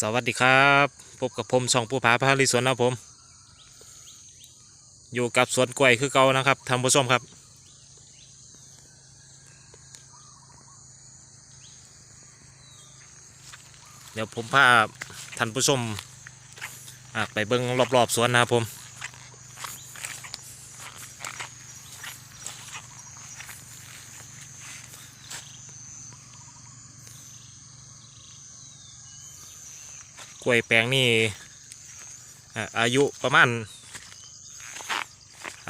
สวัสดีครับพบกับผมช่องผู้ผาพาลิสวนนะผม อยู่กับสวนกล้วยคือเก่านะครับท่านผู้ชมครับ เดี๋ยวผมพาท่านผู้ชมไปเบิ้งรอบๆสวนนะครับผม กล้วยแปลงนี่อายุประมาณ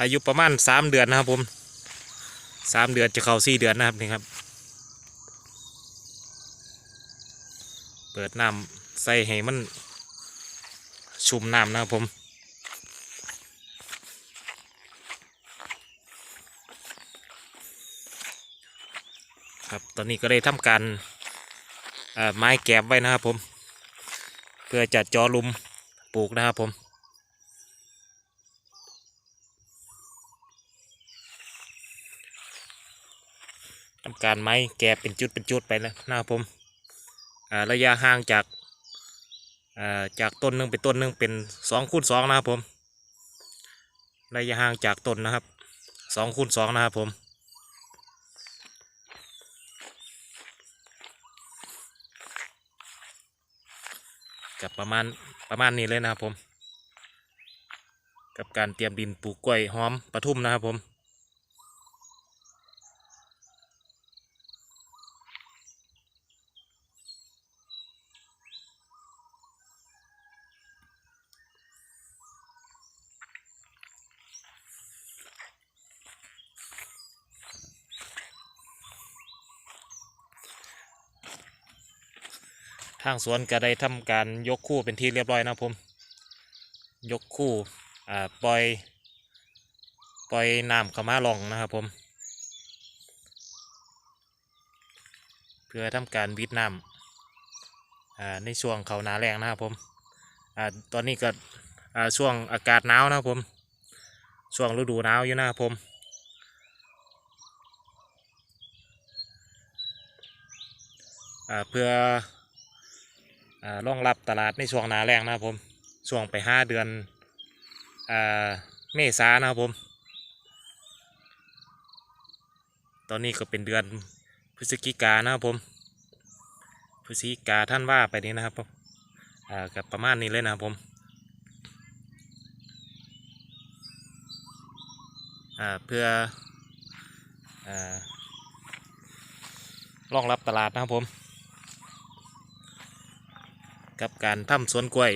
อายุประมาณสามเดือนนะครับผมสามเดือนจะเข้าสี่เดือนนะครับนี่ครับ เปิดน้ำใส่ให้มันชุ่มน้ำนะครับผมครับตอนนี้ก็ได้ทำการอ่อไม้แกบไว้นะครับผม เพื่อจัดจอลุมปลูกนะครับผมทำการไม้แกะเป็นจุดเป็นจุดไปนะนะครับผมระยะห่างจากาจากต้นหนึ่งเป็นต้นหนึ่งเป็นสองคูณสองนะครับผมระยะห่างจากต้นนะครับสองคูณสองนะครับผม กับประมาณประมาณนี้เลยนะครับผม กับการเตรียมดินปลูกกล้วยหอมปทุมนะครับผมางสวนก็ได้ทำการยกคู่เป็นที่เรียบร้อยนะครับผม ยกคู่อ่าปล่อย ปล่อยน้ำเข้ามาลองนะครับผม เพื่อทำการวิดน้ำอ่าในช่วงเขาหนาแรงนะครับผมอ่าตอนนี้ก็อ่าช่วงอากาศหนาวนะครับผม ช่วงฤดูหนาวอยู่นะครับผมเพื่อ รองรับตลาดในช่วงหนาแรงนะครับผมช่วงไปห้าเดือนเมษานะครับผม ตอนนี้ก็เป็นเดือนพฤศจิกานะครับผมพฤศจิกาท่านว่าไปนี้นะครับผมกับประมาณนี้เลยนะครับผมเพื่ออรองรับตลาดนะครับผม กับการทำสวนกล้วย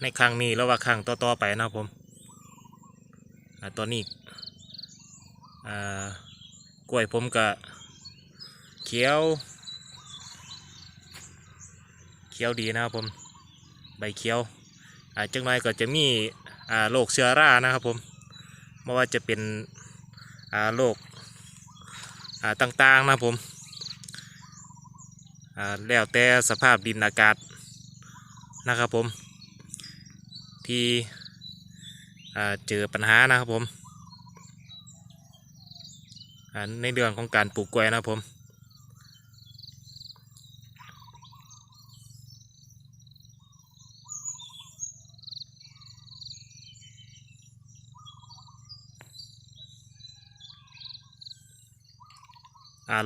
ในครั้งนี้แล้วว่าครั้งต่อๆไปนะครับผมอตอนนี้กล้วยผมก็เขียว เขียวดีนะครับผมใบเขียวอ่าจังไรก็จะมีโรคเชื้อรานะครับผมไม่ว่าจะเป็นโรคต่างๆนะครับผมแล้วแต่สภาพดินอากาศ นะครับผม ที่เจอปัญหานะครับผมในเรื่องของการปลูกกล้วยนะครับผม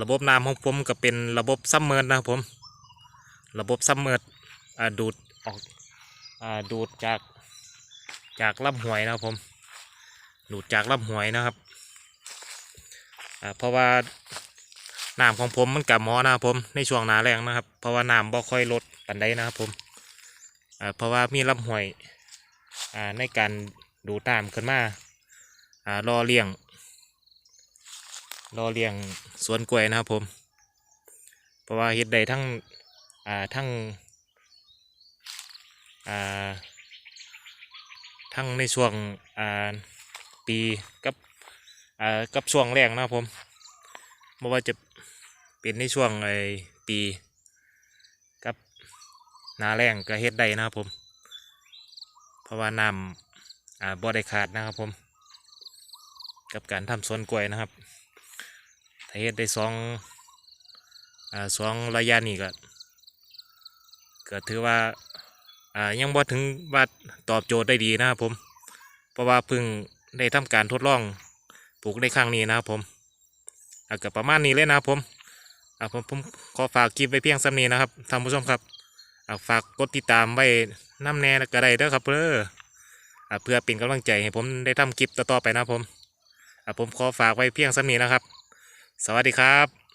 ระบบน้ำของผมก็เป็นระบบซัมเมอร์นะครับผม ระบบซัมเมอร์ดูด ออกอดูดจากจากลำห้วยนะครับผม ดูดจากลำห้วยนะครับเพราะว่าน้ำของผมมันกับหมอนะครับผมในช่วงหนาแรงนะครับ เพราะว่าน้ำบ่ค่อยลดปันใดนะครับผมเพราะว่ามีลำห้วยในการดูดน้ำขึ้นมาอรอเลี้ยงรอเลี้ยงสวนกล้วยนะครับผม เพราะว่าเฮ็ดได้ทั้งทั้ง อ่าทั้งในช่วงอ่าปีกับอ่ากับช่วงแรกนะครับผมไม่ว่าจะเป็นในช่วงไอปีกับนาแรงก็เฮ็ดได้นะครับผม เพราะว่าน้ำอ่าบ่ได้ขาดนะครับผม กับการทำสวนกล้วยนะครับถ้าเฮ็ดได้สองอ่าสองระยะนี้ก็ก็ถือว่า อ่ายังบ่ถึงว่าตอบโจทย์ได้ดีนะครับผม เพราะว่าเพิ่งได้ทำการทดลองปลูกในครั้งนี้นะครับผมอะก็ประมาณนี้เลยนะครับผมอะผมผมขอฝากคลิปไว้เพียงสำนี้นะครับท่านผู้ชมครับอะฝากกดติดตามไว้น้ำแน่ก็ได้เด้อครับเพื่ออะเพื่อเป็นกำลังใจให้ผมได้ทำคลิปต่อๆไปนะครับผมอะผมขอฝากไว้เพียงสำนี้นะครับ สวัสดีครับ